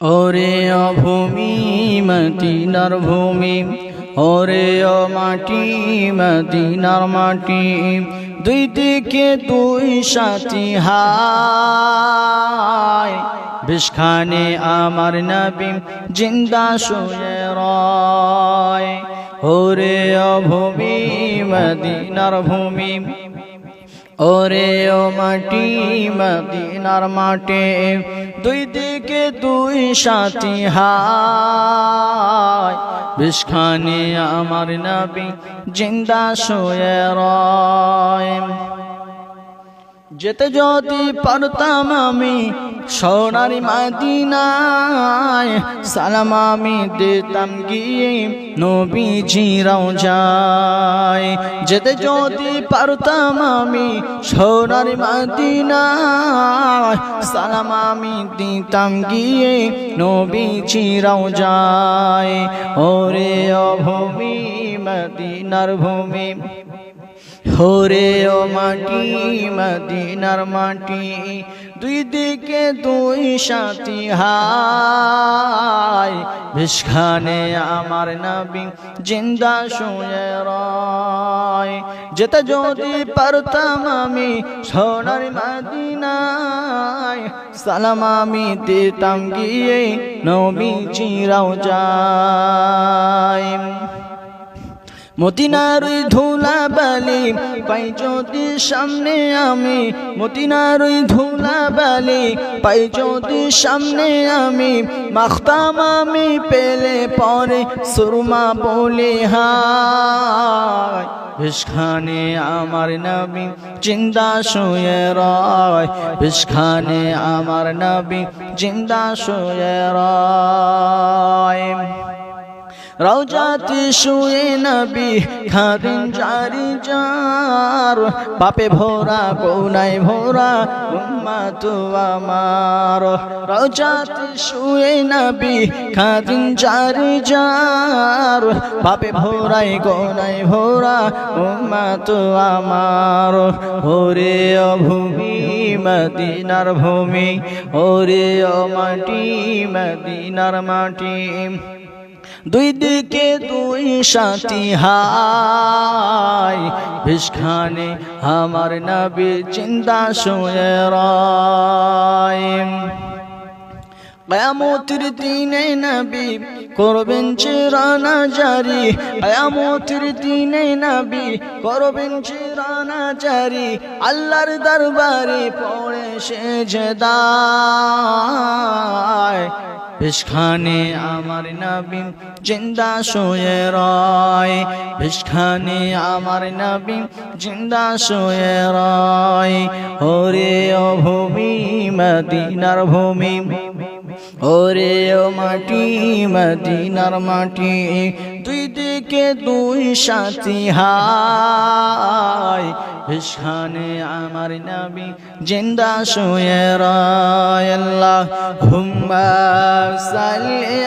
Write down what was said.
ওরে অভূমি মদিনার ভূমি, ওরে ও মাটি মদিনার মাটি, দুই দিকে দুই সাথী হায়। বিষখানে আমার নবী জিন্দা শুয়ে রয়। ওরে অভূমি মদিনার ভূমি ওরে ও মাটি মদিনার মাটি দুই দিকে দুই সাথী হায়। বিষখানে আমার নবী জিন্দা শোয়ে রয়। যেতে যদি পারতাম আমি, সোনারি মাদিনায় সালাম আমি দিতাম গিয়ে নবীজিরাও যায় যেতে যদি পারতাম আমি, সোনারি মাদিনায় সালাম আমি দিতাম গিয়ে নবীজিরাও যায় ওরে অভূমি মদিনার ভূমি। হরে ও মাটি, মদিনার মাটি, দুই দিকে দুই সাথী হায়। বিষখানে আমার নবী জিন্দা শুয়ে রয়। যেতে যদি পারতাম আমি সোনার মদিনায়, সালাম আমি দিতাম গিয়ে নবী চিরাও যায় মতিনার ওই ধুলা বালি পাই যদি সামনে আমি মতিনার ওই ধুলা বালি পাই যদি সামনে আমি, মাখতাম আমি পেলে পরে সুরমা বলে, হায়। বিষখানে আমার নবী জিন্দা শুয়ে রয়। বিষখানে আমার নবী জিন্দা শুয়ে রয়। রওজাতে শুয়ে নবী খাদিন জারি যার। বাপে ভোরা কোনাই ভোরা উম্মা তু আমার। রওজাতে শুয়ে নবী খাদিন জারি যার। বাপে ভোরাই কোনাই ভোরা উম্মা তু আমার। ওরে অভূমি মদিনার ভূমি, ওরে ও মাটি, মদিনার মাটি। দুই দিকে দুই সাথী হাই বিষখানে আমার নবী চিন্তা শুয়ে রয়। কয়ামতির দিনে নবী করবেন চিরানা জারি। কয়ামতির দিনে নবী করবেন চিরানা জারি। আল্লাহর দরবারে পড়ে সে জেদায় বিষখানে আমার নবী জিন্দা শুয়ে রয়। বিষখানে আমার নবী জিন্দা শুয়ে রয়। ওরে ও ভূমি, মদিনার ভূমি। ওরে ও মাটি, মদিনার মাটি। দুই দিকে দুই সাথী হায়। বিষখানে আমার নবী জিন্দা শুয়ে রায় আল্লাহ। হুম্মা সাল্লি